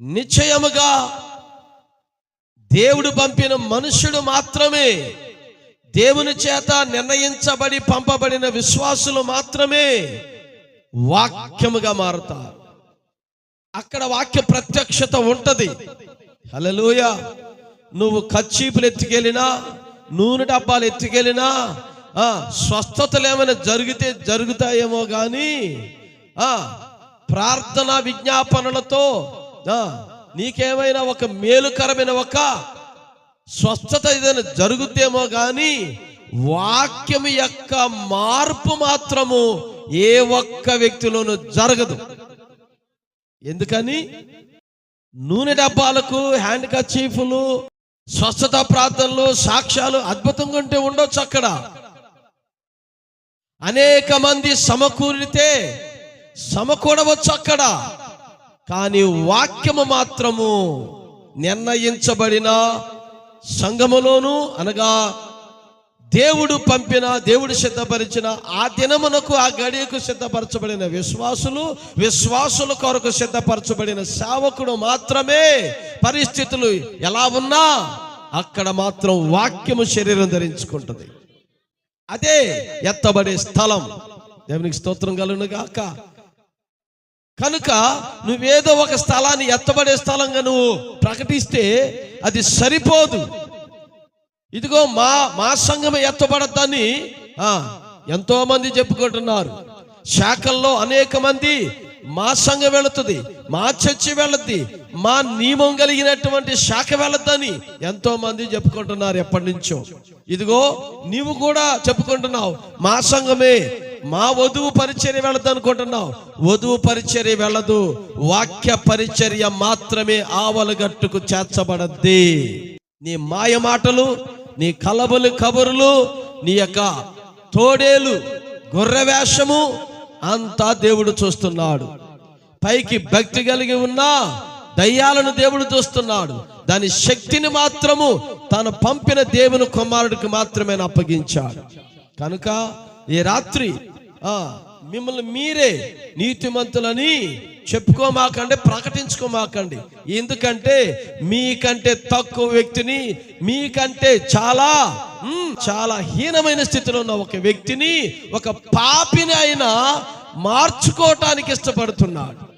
నిశ్చయముగా దేవుడు పంపిన మనుషుడు మాత్రమే దేవుని చేత నిర్ణయించబడి పంపబడిన విశ్వాసులు మాత్రమే వాక్యముగా మారుతారు. అక్కడ వాక్య ప్రత్యక్షత ఉంటది. హలలోయ నువ్వు కచ్చీపులు ఎత్తుకెళ్ళినా నూనె డబ్బాలు ఎత్తుకెళ్ళినా స్వస్థతలు ఏమైనా జరిగితే జరుగుతాయేమో కానీ ప్రార్థన విజ్ఞాపనలతో నీకేమైనా ఒక మేలుకరమైన ఒక స్వస్థత ఏదైనా జరుగుతేమో కానీ వాక్యం యొక్క మార్పు మాత్రము ఏ ఒక్క వ్యక్తిలోనూ జరగదు. ఎందుకని? నూనె డబ్బాలకు హ్యాండ్ కచీఫ్లు స్వస్థత ప్రార్థనలు సాక్ష్యాలు అద్భుతంగా ఉంటే ఉండొచ్చు అక్కడ. అనేక మంది సమకూరితే సమకూడవచ్చు అక్కడ. కానీ వాక్యము మాత్రము నిర్ణయించబడిన సంఘములోను అనగా దేవుడు పంపిన దేవుడు సిద్ధపరిచిన ఆ దినమునకు ఆ గడియకు సిద్ధపరచబడిన విశ్వాసులు విశ్వాసుల కొరకు సిద్ధపరచబడిన సేవకుడు మాత్రమే పరిస్థితులు ఎలా ఉన్నా అక్కడ మాత్రం వాక్యము శరీరం ధరించుకుంటుంది. అదే ఎత్తబడే స్థలం. దేవునికి స్తోత్రం కలుగునుగాక. కనుక నువ్వేదో ఒక స్థలాన్ని ఎత్తబడే స్థలంగా నువ్వు ప్రకటిస్తే అది సరిపోదు. ఇదిగో మా మా సంఘం ఎత్తబడద్దని ఎంతో మంది చెప్పుకుంటున్నారు. శాఖల్లో అనేక మంది మా సంఘం వెళుతుంది మా చర్చి వెళ్ళద్ది మా నియమం కలిగినటువంటి శాఖ వెళ్ళొద్దని ఎంతో మంది చెప్పుకుంటున్నారు ఎప్పటి నుంచో. ఇదిగో నీవు కూడా చెప్పుకుంటున్నావు మా సంఘమే మా వధువు పరిచర్య వెళ్ళదు అనుకుంటున్నావు. వధువు పరిచర్య వెళ్ళదు. వాక్య పరిచర్య మాత్రమే ఆవలగట్టుకు చేర్చబడద్ది. నీ మాయ మాటలు నీ కలబలు కబురులు నీ యొక్క తోడేలు గొర్రె వేషము అంతా దేవుడు చూస్తున్నాడు. పైకి భక్తి కలిగి ఉన్నా దయ్యాలను దేవుడు చూస్తున్నాడు. దాని శక్తిని మాత్రము తాను పంపిన దేవుని కుమారుడికి మాత్రమే అప్పగించాడు. కనుక ఈ రాత్రి మిమ్మల్ని మీరే నీతిమంతులని చెప్పుకోమాకండి ప్రకటించుకోమాకండి. ఎందుకంటే మీకంటే తక్కువ వ్యక్తిని మీకంటే చాలా చాలా హీనమైన స్థితిలో ఉన్న ఒక వ్యక్తిని ఒక పాపిని అయినా మార్చుకోవటానికి ఇష్టపడుతున్నాడు.